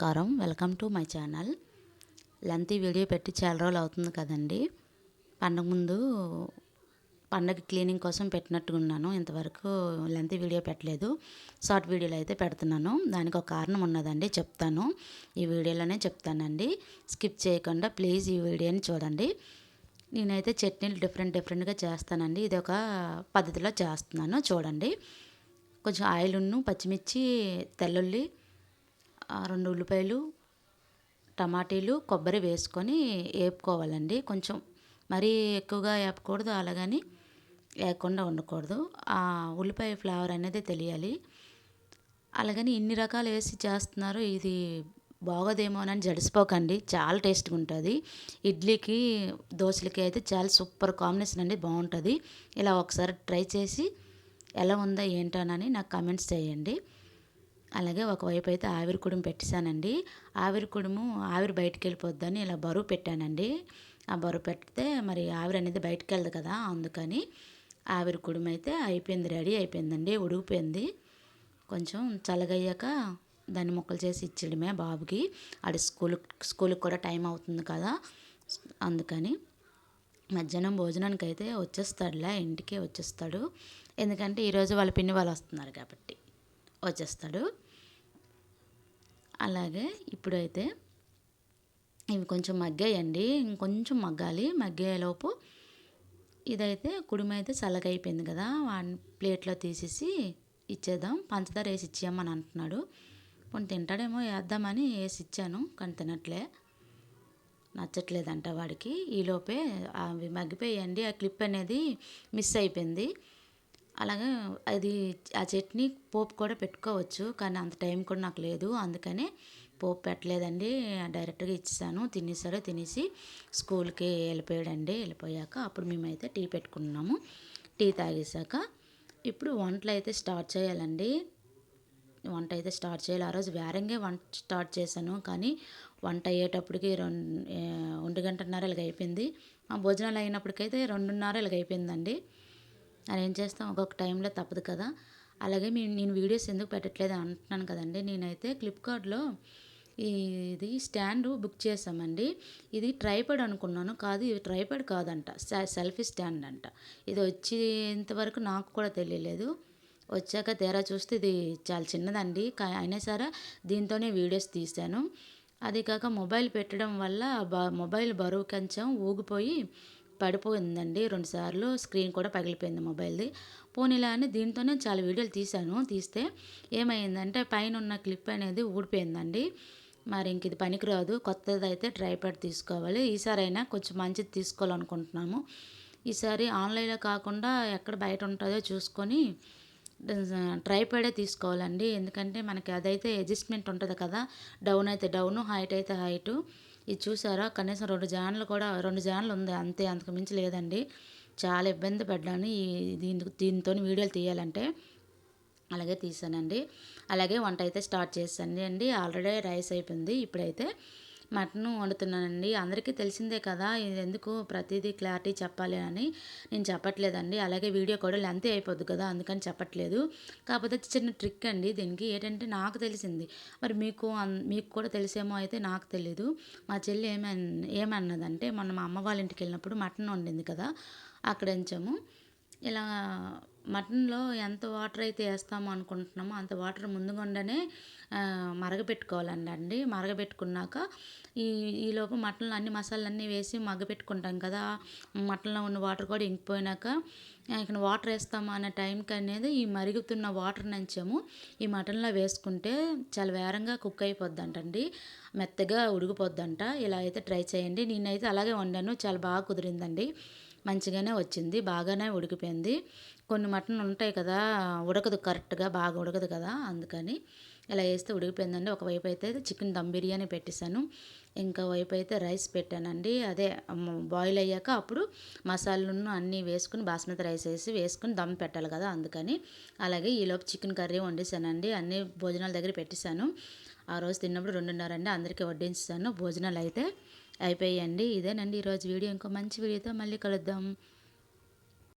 నమస్కారం. Welcome to my channel. Length video పెట్టి చాలా రోజులు అవుతుంది కదండి. పండగ ముందు పండగ క్లీనింగ్ కోసం పెట్టినట్టుగా ఉన్నాను ఇంతవరకు లెంత్ వీడియో పెట్టలేదు. షార్ట్ వీడియోలు అయితే పెడుతున్నాను. దానికి ఒక కారణం ఉన్నదండి చెప్తాను. ఈ వీడియోలోనే చెప్తానండి. స్కిప్ చేయకుండా ప్లీజ్ ఈ వీడియోని చూడండి. నేనైతే చట్నీలు డిఫరెంట్ డిఫరెంట్గా చేస్తానండి. ఇది ఒక పద్ధతిలో చేస్తున్నాను. చూడండి. కొంచెం ఆయిల్ ఉన్ను పచ్చిమిర్చి తెల్లుల్లి రెండు ఉల్లిపాయలు టమాటీలు కొబ్బరి వేసుకొని వేపుకోవాలండి కొంచెం మరీ ఎక్కువగా వేపకూడదు అలాగని వేయకుండా ఉండకూడదు. ఆ ఉల్లిపాయ ఫ్లేవర్ అనేది తెలియాలి. అలాగని ఇన్ని రకాలు వేసి చేస్తున్నారు. ఇది బాగోదేమోనని జడిసిపోకండి. చాలా టేస్ట్గా ఉంటుంది. ఇడ్లీకి దోశలకి అయితే చాలా సూపర్ కాంబినేషన్ అండి. బాగుంటుంది. ఇలా ఒకసారి ట్రై చేసి ఎలా ఉందో ఏంటోనని నాకు కామెంట్స్ చేయండి. అలాగే ఒకవైపు అయితే ఆవిరి కుడుము పెట్టేశానండి. ఆవిరి కుడుము ఆవిరి బయటికి వెళ్ళిపోద్దని ఇలా బరువు పెట్టానండి. ఆ బరువు పెడితే మరి ఆవిరి అనేది బయటికి వెళ్ళదు కదా అందుకని ఆవిరి కుడుము అయితే అయిపోయింది రెడీ అయిపోయిందండి ఉడికిపోయింది. కొంచెం చల్లగయ్యాక దాన్ని ముక్కలు చేసి ఇచ్చడమే బాబుకి. ఆడి స్కూల్ స్కూల్కి కూడా టైం అవుతుంది కదా అందుకని మధ్యాహ్నం భోజనానికి అయితే వచ్చేస్తాడులే ఇంటికి వచ్చేస్తాడు. ఎందుకంటే ఈరోజు వాళ్ళ పిన్ని వాళ్ళు వస్తున్నారు కాబట్టి వచ్చేస్తాడు. అలాగే ఇప్పుడైతే ఇవి కొంచెం మగ్గాయండి. ఇంకొంచెం మగ్గాలి. మగ్గేలోపు ఇదైతే కుడుమ అయితే చల్లగైపోయింది అయిపోయింది కదా. వాడిని ప్లేట్లో తీసేసి ఇచ్చేద్దాం. పంచదార వేసి ఇచ్చేయమని అంటున్నాడు. కొన్ని తింటాడేమో వేద్దామని వేసి ఇచ్చాను కానీ తినట్లే. నచ్చట్లేదంట వాడికి. ఈలోపే అవి మగ్గిపోయండి ఆ క్లిప్ అనేది మిస్ అయిపోయింది. అలాగే అది ఆ చట్నీ పోపు కూడా పెట్టుకోవచ్చు కానీ అంత టైం కూడా నాకు లేదు. అందుకనే పోపు పెట్టలేదండి. డైరెక్ట్గా ఇచ్చేసాను. తినేసాడు తినేసి స్కూల్కి వెళ్ళిపోయాడండి. వెళ్ళిపోయాక అప్పుడు మేమైతే టీ పెట్టుకున్నాము. టీ తాగేసాక ఇప్పుడు వంటలు అయితే స్టార్ట్ చేయాలండి. వంట అయితే స్టార్ట్ చేయాలి. ఆ రోజు వేరంగే వంట స్టార్ట్ చేశాను. కానీ వంట అయ్యేటప్పటికి రెండు ఒంటి గంటన్నర ఇలాగ అయిపోయింది. భోజనాలు అయినప్పటికైతే రెండున్నర ఇలాగ అయిపోయిందండి. అని ఏం చేస్తాం. ఒక్కొక్క టైంలో తప్పదు కదా. అలాగే మేము నేను వీడియోస్ ఎందుకు పెట్టట్లేదు అంటున్నాను కదండి. నేనైతే ఫ్లిప్కార్ట్లో ఇది స్టాండ్ బుక్ చేసామండి ఇది ట్రైపాడ్ అనుకున్నాను. కాదు ఇది ట్రైపాడ్ కాదంట. సెల్ఫీ స్టాండ్ అంట. ఇది వచ్చేంతవరకు నాకు కూడా తెలియలేదు. వచ్చాక తీరా చూస్తే ఇది చాలా చిన్నదండి. అయినా సరే దీంతోనే వీడియోస్ తీశాను. అది కాక మొబైల్ పెట్టడం వల్ల మొబైల్ బరువు కొంచెం ఊగిపోయి పడిపోయిందండి. రెండుసార్లు స్క్రీన్ కూడా పగిలిపోయింది మొబైల్ది. పోనీలా అని దీంతోనే చాలా వీడియోలు తీశాను. తీస్తే ఏమైందంటే పైన ఉన్న క్లిప్ అనేది ఊడిపోయిందండి. మరి ఇంక ఇది పనికిరాదు. కొత్తది అయితే ట్రైపాడ్ తీసుకోవాలి. ఈసారి అయినా కొంచెం మంచిది తీసుకోవాలనుకుంటున్నాము. ఈసారి ఆన్లైన్లో కాకుండా ఎక్కడ బయట ఉంటుందో చూసుకొని ట్రైపాడే తీసుకోవాలండి. ఎందుకంటే మనకి అదైతే అడ్జస్ట్మెంట్ ఉంటుంది కదా. డౌన్ అయితే డౌను హైట్ అయితే హైటు. ఇది చూసారా? కనీసం రెండు జాన్లు కూడా రెండు జాన్లు ఉంది. అంతే అంతకు మించి లేదండి. చాలా ఇబ్బంది పడ్డాను. ఈ దీని దీంతో వీడియోలు తీయాలంటే అలాగే తీసానండి. అలాగే వంట అయితే స్టార్ట్ చేశాను అండి ఆల్రెడీ రైస్ అయిపోయింది. ఇప్పుడైతే మటన్ వండుతున్నానండి. అందరికీ తెలిసిందే కదా ఇది ఎందుకు ప్రతిదీ క్లారిటీ చెప్పాలి అని. నేను చెప్పట్లేదండి. అలాగే వీడియో కూడా లెంత్ అయిపోద్ది కదా అందుకని చెప్పట్లేదు. కాకపోతే చిన్న ట్రిక్ అండి దీనికి. ఏంటంటే నాకు తెలిసింది. మరి మీకు మీకు కూడా తెలిసేమో అయితే నాకు తెలీదు. మా చెల్లి ఏమన్న ఏమన్నదంటే మొన్న మా అమ్మ వాళ్ళ ఇంటికి వెళ్ళినప్పుడు మటన్ వండింది కదా అక్కడ ఉంచాము. ఇలా మటన్లో ఎంత వాటర్ అయితే వేస్తామో అనుకుంటున్నామో అంత వాటర్ ముందుగుండానే మరగపెట్టుకోవాలండి అండి మరగపెట్టుకున్నాక ఈ ఈలోపు మటన్లో అన్ని మసాలన్నీ వేసి మగ్గపెట్టుకుంటాం కదా. మటన్లో ఉన్న వాటర్ కూడా ఇంకిపోయినాక ఇక్కడ వాటర్ వేస్తామా అనే టైంకి అనేది ఈ మరుగుతున్న వాటర్ నంచాము ఈ మటన్లో వేసుకుంటే చాలా వేరంగా కుక్ అయిపోద్దంటండి. మెత్తగా ఉడికిపోద్దంట ఇలా అయితే ట్రై చేయండి. నేనైతే అలాగే వండాను. చాలా బాగా కుదిరిందండి. మంచిగానే వచ్చింది బాగానే ఉడికిపోయింది. కొన్ని మటన్ ఉంటాయి కదా ఉడకదు కరెక్ట్గా బాగా ఉడకదు కదా అందుకని ఇలా వేస్తే ఉడికిపోయిందండి. ఒకవైపు అయితే చికెన్ దమ్ బిర్యానీ పెట్టేశాను. ఇంకా వైపు అయితే రైస్ పెట్టానండి. అదే బాయిల్ అయ్యాక అప్పుడు మసాలాను అన్నీ వేసుకుని బాస్మతి రైస్ వేసి వేసుకుని దమ్ పెట్టాలి కదా అందుకని. అలాగే ఈలోపు చికెన్ కర్రీ వండేసానండి అన్ని భోజనాల దగ్గర పెట్టేశాను. ఆ రోజు తిన్నప్పుడు రెండున్నర అండి. అందరికీ వడ్డించాను భోజనాలు అయితే అయిపోయాయండి. ఇదేనండి ఈరోజు వీడియో. ఇంకో మంచి వీడియోతో మళ్ళీ కలుద్దాం.